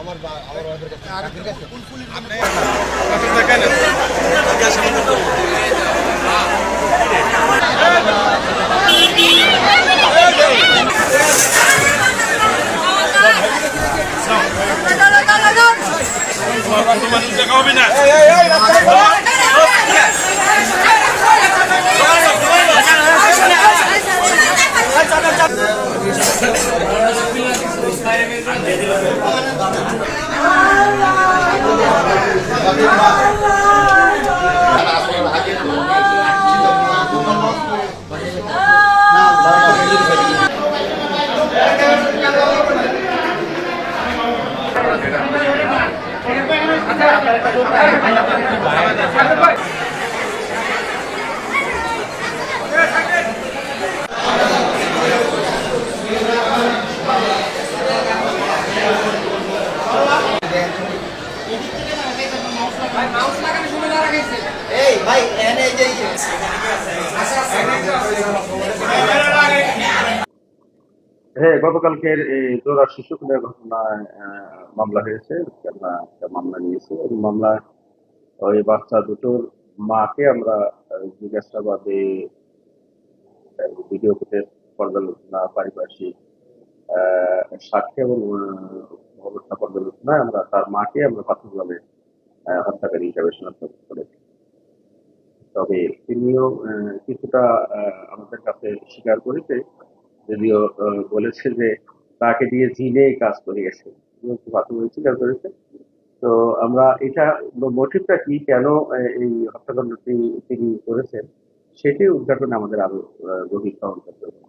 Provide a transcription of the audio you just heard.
আমার আমার কাছে। এই ভাই যে হ্যাঁ গতকালকের এই জোড়া শিশু খুনের ঘটনায় মামলা হয়েছে আমরা একটা মামলা নিয়েছি। এবং মামলা ওই বাচ্চা দুটোর মাকে আমরা জিজ্ঞাসাবাদে ভিডিও ফুটেজ পর্যালোচনা পারিপার্শ্বিক আহ, সাক্ষ্য এবং অবস্থা পর্যালোচনায় আমরা তার মাকে আমরা প্রাথমিকভাবে হত্যাকারী হিসাবে শনাক্ত করেছি। তবে তিনিও কিছুটা আমাদের কাছে স্বীকার করেছে। যদিও বলেছে যে তাকে দিয়ে জিনে কাজ করিয়েছে গেছে খুব আত্মীয় স্বীকার করেছে তো আমরা এটা, মোটিভটা কি, কেন এই হত্যাকাণ্ডটি তিনি করেছেন সেটি উদ্ঘাটনে আমাদের আরও গভীর তদন্ত করতে হবে।